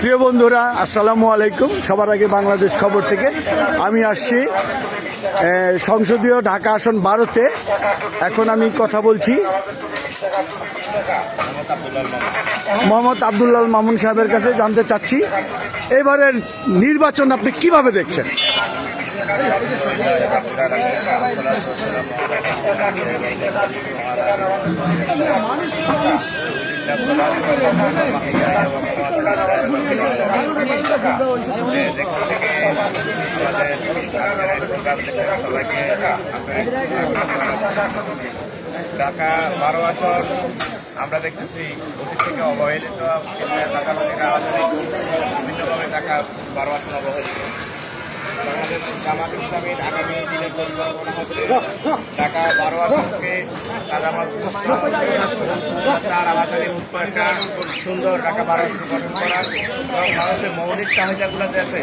প্রিয় বন্ধুরা, আসসালামু আলাইকুম। সবার আগে বাংলাদেশ খবর থেকে আমি আসছি সংসদীয় ঢাকা আসন বারোতে। এখন আমি কথা বলছি মোহাম্মদ আবদুল্লাল মামুন সাহেবের কাছে জানতে চাচ্ছি, এবারের নির্বাচন আপনি কীভাবে দেখছেন? ঢাকা বারো আসন আমরা দেখতেছি অতীত থেকে অবহেলিত আমাদের বিভিন্নভাবে ঢাকা বারো আসন অবহেলিত বাংলাদেশ জামাত ইসলামীর আগামী দিনের পরিকল্পনা হচ্ছে ঢাকা বারো আসনকে রাজামাত তার মুক্ত একটা সুন্দর ঢাকা বারো গঠন করার এবং মানুষের মৌলিক চাহিদাগুলো যাতে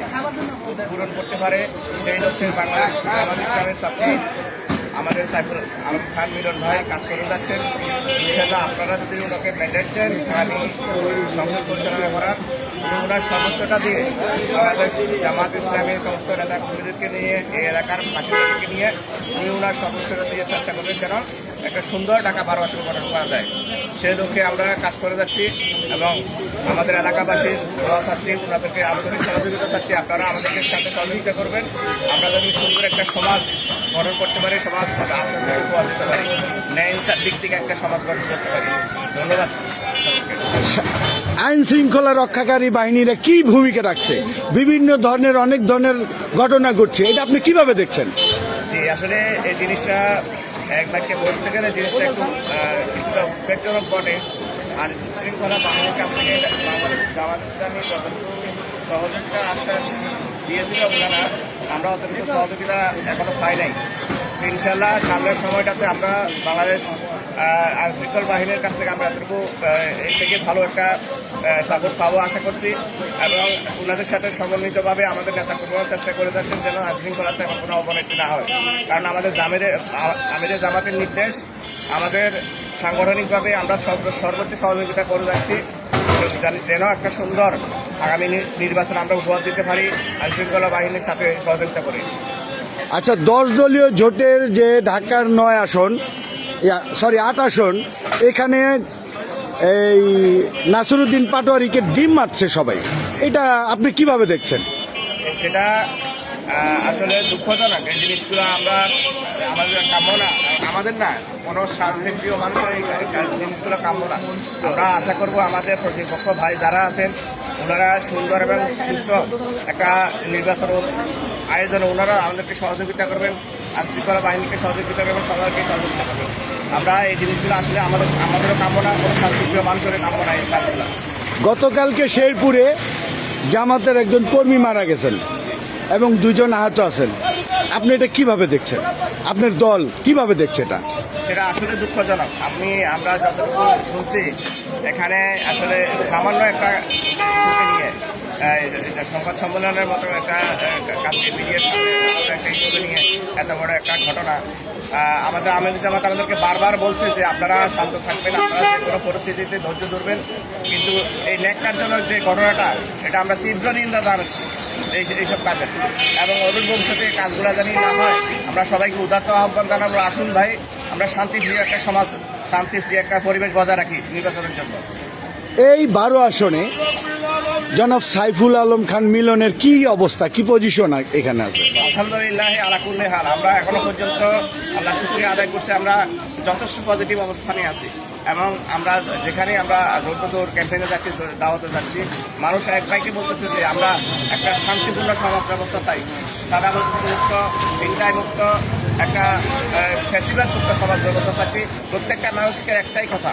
পূরণ করতে পারে সেই লক্ষ্যে বাংলাদেশ জামাত ইসলামের ছাত্রী আমাদের সাইফুল আলম খান মিলন ভাই কাজ করে যাচ্ছেন। আপনারা যদি ওনাকে ম্যান্ডেট দেন আমি সংসদ পরিচালনা করার ওনার সর্বোচ্চটা দিয়ে বাংলাদেশ, জামাত ইসলামের সমস্ত নেতা কর্মীদেরকে নিয়ে এই এলাকার বাসিন্দাদেরকে নিয়ে উনি ওনার সর্বোচ্চটা দিয়ে চেষ্টা করবেন যেন একটা সুন্দর ঢাকা আসন গঠন করা যায়। সেই লক্ষ্যে আমরা কাজ করে যাচ্ছি এবং আমাদের এলাকাবাসী দোয়া চাচ্ছি ওনাদেরকে আন্তরিক সহযোগিতা চাচ্ছি। আপনারা আমাদেরকে সাথে সহযোগিতা করবেন। আমরা যদি সুন্দর একটা সমাজ গঠন করতে পারি, সমাজ উপহার দিতে পারি। ন্যায় দিক থেকে একটা সমাজ গঠন করতে পারি। ধন্যবাদ। আইন শৃঙ্খলা রক্ষাকারী বাহিনীরা কি ভূমিকা রাখছে? বিভিন্ন ধরনের অনেক ধরনের ঘটনা ঘটছে। এটা আপনি কীভাবে দেখছেন? জি আসলে এই জিনিসটা এক বাক্যে বলতে গেলে জিনিসটা একটু কিছুটা উদ্বেগজনক বটে। আর শৃঙ্খলা বাহিনীর কাছ থেকে বাংলাদেশ জামাত ইসলামী যতটুকু সহযোগিতা আশ্বাস দিয়েছিল ওনারা। আমরা অতটুকু সহযোগিতা এখনও পাই নাই। ইনশাল্লাহ সামনের সময়টাতে আমরা বাংলাদেশ আহ, আইন শৃঙ্খল বাহিনীর কাছ থেকে আমরা এতটুকু এর থেকে ভালো একটা সাপোর্ট পাবো আশা করছি। এবং ওনাদের সাথে সমন্বিতভাবে আমাদের নেতা কর্মীরা চেষ্টা করে যাচ্ছেন যেন আইন শৃঙ্খলাতে এখন কোনো অবনতি না হয়। কারণ আমাদের জামের আমিরের জামাতের নির্দেশ আমাদের সাংগঠনিকভাবে আমরা সর্ব- সর্বোচ্চ সহযোগিতা করে যাচ্ছি। যেন- একটা সুন্দর আগামী নির্বাচন আমরা উপহার দিতে পারি আইন শৃঙ্খলা বাহিনীর সাথে সহযোগিতা করে। আচ্ছা দশ দলীয় জোটের যে ঢাকার নয় আসন সরি আট আসন, এখানে এই নাসরুদ্দিন পাটোয়ারিকে ডিম মারছে সবাই। এটা আপনি কীভাবে দেখছেন? সেটা আসলে দুঃখজনক। এই জিনিসগুলো আমরা, আমাদের কাম্য না। আমাদের না, কোনো শান্তিপ্রিয় মানুষের এই জিনিসগুলো কাম্য না। আমরা আশা করব আমাদের প্রতিপক্ষ ভাই যারা আছেন, ওনারা সুন্দর এবং সুস্থ একটা নির্বাচন আয়োজনে ওনারা আমাদেরকে সহযোগিতা করবেন আইন শৃঙ্খলা বাহিনীকে সহযোগিতা করবেন সবাইকে সহযোগিতা করবেন। আমরা এই জিনিসগুলো আসলে আমাদের আমাদেরও কাম্য না কোনো শান্তিপ্রিয় মানুষের কাম্য না এই কাজগুলো। গতকালকে শেরপুরে জামাতের একজন কর্মী মারা গেছেন এবং দুজন আহত আছেন। আপনি এটা কীভাবে দেখছেন? আপনার দল কীভাবে দেখছে এটা? সেটা আসলে দুঃখজনক। আপনি আমরা যতটুকু শুনছি এখানে আসলে সামান্য একটা নিয়ে এটা সংবাদ সম্মেলনের মতো একটা কাজকে একটা ইস্যুকে নিয়ে এত বড় একটা ঘটনা। আমাদের আমের জামাত আমাদেরকে বারবার বলছে যে আপনারা শান্ত থাকবেন, আপনারা যে কোনো পরিস্থিতিতে ধৈর্য ধরবেন। কিন্তু এই ন্যাক্কারজনক যে ঘটনাটা এটা আমরা তীব্র নিন্দা জানাচ্ছি এই এইসব কাজের। এবং অদূর ভবিষ্যতে কাজগুলো জানি না হয়, আমরা সবাইকে উদাত্ত আহ্বান জানাব, আসুন ভাই, আমরা শান্তিপ্রিয় একটা সমাজ, শান্তিপ্রিয় একটা পরিবেশ বজায় রাখি নির্বাচনের জন্য। এই বারো আসনে জনাব সাইফুল আলম খান মিলনের কি অবস্থা? কি পজিশন এখানে আছে? আলহামদুলিল্লাহ আলাকুল্লে হাল। আমরা এখনও পর্যন্ত আল্লাহ শুক্রিয়া আদায় করছি, আমরা যথেষ্ট পজিটিভ অবস্থানে আছি। এবং আমরা যেখানে আমরা রোড দৌড় ক্যাম্পেইনে যাচ্ছি, দাওয়াতে যাচ্ছি, মানুষ এক ভাইকে বলতেছে যে আমরা একটা শান্তিপূর্ণ সমাজ ব্যবস্থা চাই। সাদা মুক্ত, চিন্তায় মুক্ত, একটা ফেস্টিভ্যাল মুক্ত সমাজ ব্যবস্থা চাচ্ছি। প্রত্যেকটা মানুষকে একটাই কথা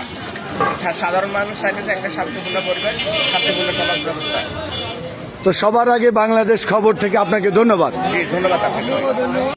সাধারণ মানুষ চাইতেছে একটা শান্তিপূর্ণ পরিবেশ শান্তিপূর্ণ সমাজ ব্যবস্থা তো সবার আগে বাংলাদেশ খবর থেকে আপনাকে ধন্যবাদ। ধন্যবাদ আপনাকে।